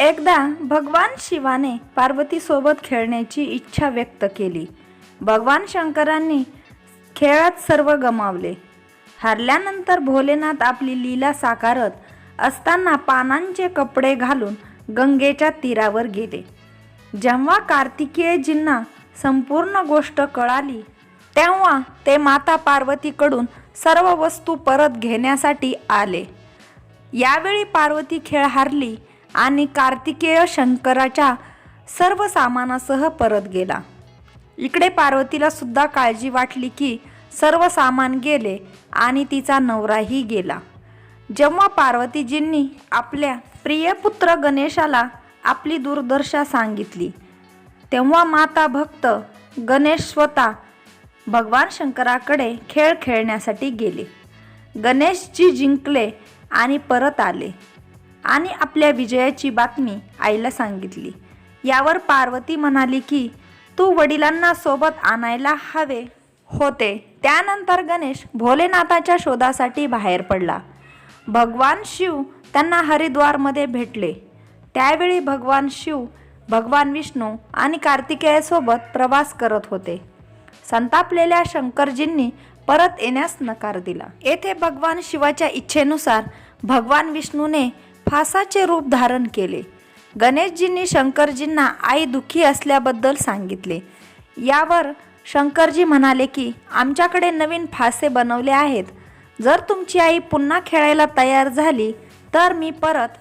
एकदा भगवान शिवाने पार्वतीसोबत खेळण्याची इच्छा व्यक्त केली. भगवान शंकरांनी खेळात सर्व गमावले. हारल्यानंतर भोलेनाथ आपली लीला साकारत असताना पानांचे कपडे घालून गंगेच्या तीरावर गेले. जेव्हा कार्तिकेयजींना संपूर्ण गोष्ट कळाली तेव्हा ते माता पार्वतीकडून सर्व वस्तू परत घेण्यासाठी आले. यावेळी पार्वती खेळ हारली आणि कार्तिकेय शंकराच्या सर्व सामानासह परत गेला. इकडे पार्वतीला सुद्धा काळजी वाटली की सर्व सामान गेले आणि तिचा नवराही गेला. जेव्हा पार्वतीजींनी आपल्या प्रिय पुत्र गणेशाला आपली दुर्दशा सांगितली तेव्हा माता भक्त गणेश स्वतः भगवान शंकराकडे खेळ खेळण्यासाठी गेले. गणेशजी जिंकले आणि परत आले. आणि आपल्या विजयाची बातमी आईला सांगितली. यावर पार्वती म्हणाली की तू वडिलांना सोबत आणायला हवे होते. त्यानंतर गणेश भोलेनाथाच्या शोधासाठी बाहेर पडला. भगवान शिव त्यांना हरिद्वारमध्ये भेटले. त्यावेळी भगवान शिव भगवान विष्णू आणि कार्तिकेयासोबत प्रवास करत होते. संतापलेल्या शंकरजींनी परत येण्यास नकार दिला. येथे भगवान शिवाच्या इच्छेनुसार भगवान विष्णूने फासाचे रूप धारण केले. गणेशजींनी शंकरजींना आई दुःखी असल्याबद्दल सांगितले. यावर शंकरजी म्हणाले की आमच्याकडे नवीन फासे बनवले आहेत. जर तुमची आई पुन्हा खेळायला तयार झाली तर मी परत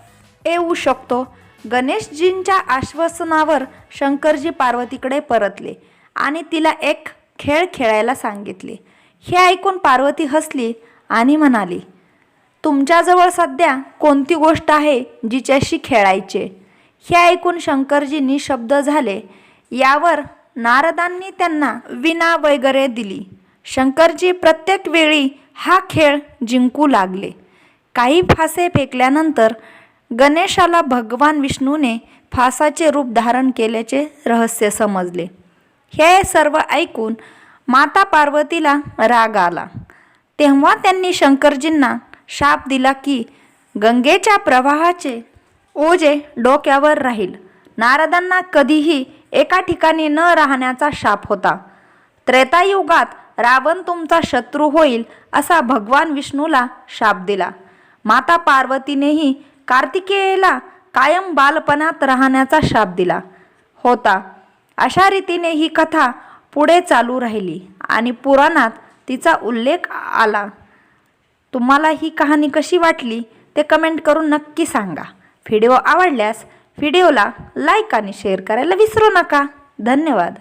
येऊ शकतो. गणेशजींच्या आश्वासनावर शंकरजी पार्वतीकडे परतले आणि तिला एक खेळ खेळायला सांगितले. हे ऐकून पार्वती हसली आणि म्हणाली तुमच्याजवळ सध्या कोणती गोष्ट आहे जिच्याशी खेळायचे? हे ऐकून शंकरजी निशब्द झाले. यावर नारदांनी त्यांना विना वगैरे दिली. शंकरजी प्रत्येक वेळी हा खेळ जिंकू लागले. काही फासे फेकल्यानंतर गणेशाला भगवान विष्णूने फासाचे रूप धारण केल्याचे रहस्य समजले. हे सर्व ऐकून माता पार्वतीला राग आला. तेव्हा त्यांनी शंकरजींना शाप दिला की गंगेच्या प्रवाहाचे ओझे डोक्यावर राहील. नारदांना कधीही एका ठिकाणी न राहण्याचा शाप होता. त्रेतायुगात रावण तुमचा शत्रू होईल असा भगवान विष्णूला शाप दिला. माता पार्वतीनेही कार्तिकेयला कायम बालपणात राहण्याचा शाप दिला होता. अशा रीतीने ही कथा पुढे चालू राहिली आणि पुराणात तिचा उल्लेख आला. तुम्हाला ही कहाणी कशी वाटली ते कमेंट करून नक्की सांगा. व्हिडिओ आवडल्यास व्हिडिओला लाईक आणि शेअर करायला विसरू नका. धन्यवाद.